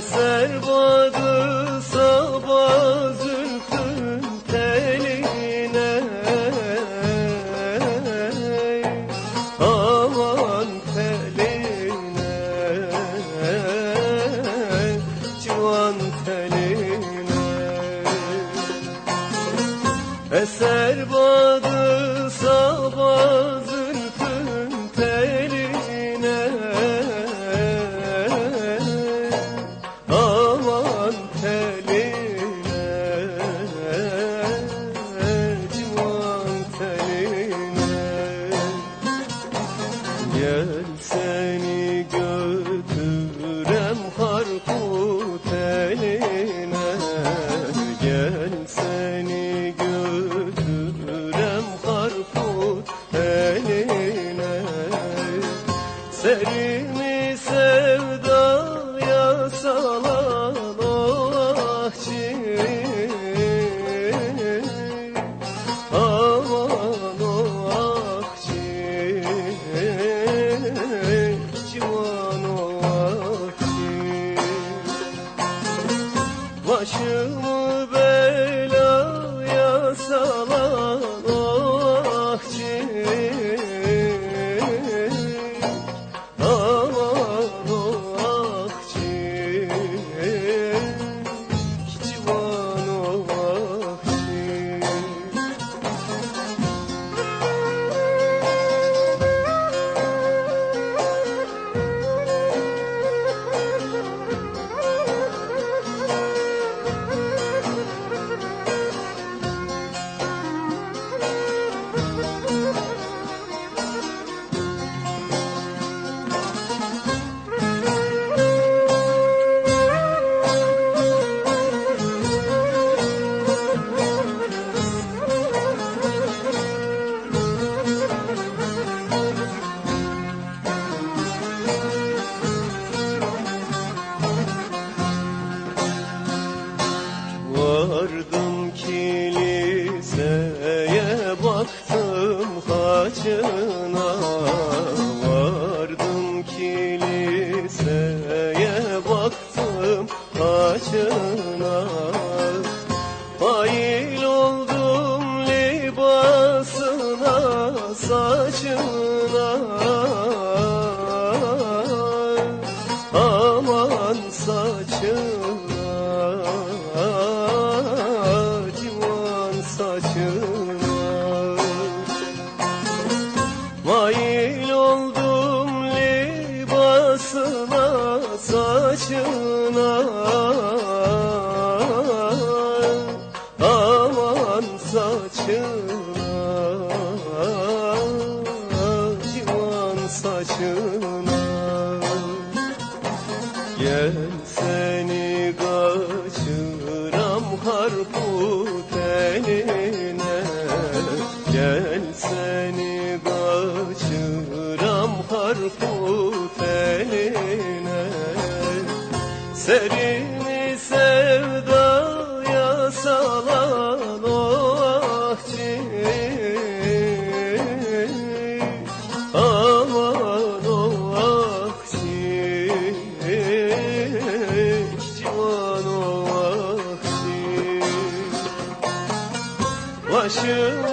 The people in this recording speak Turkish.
Eser badı sabah zülfün teline teline. Civan teline. Eser badı sabah yeah. başımı divan saçına divan saçına. Mail oldum libasına saçına Aman saçına. Gel seni kaçıram harput eline Gel seni kaçıram harput eline Serin you.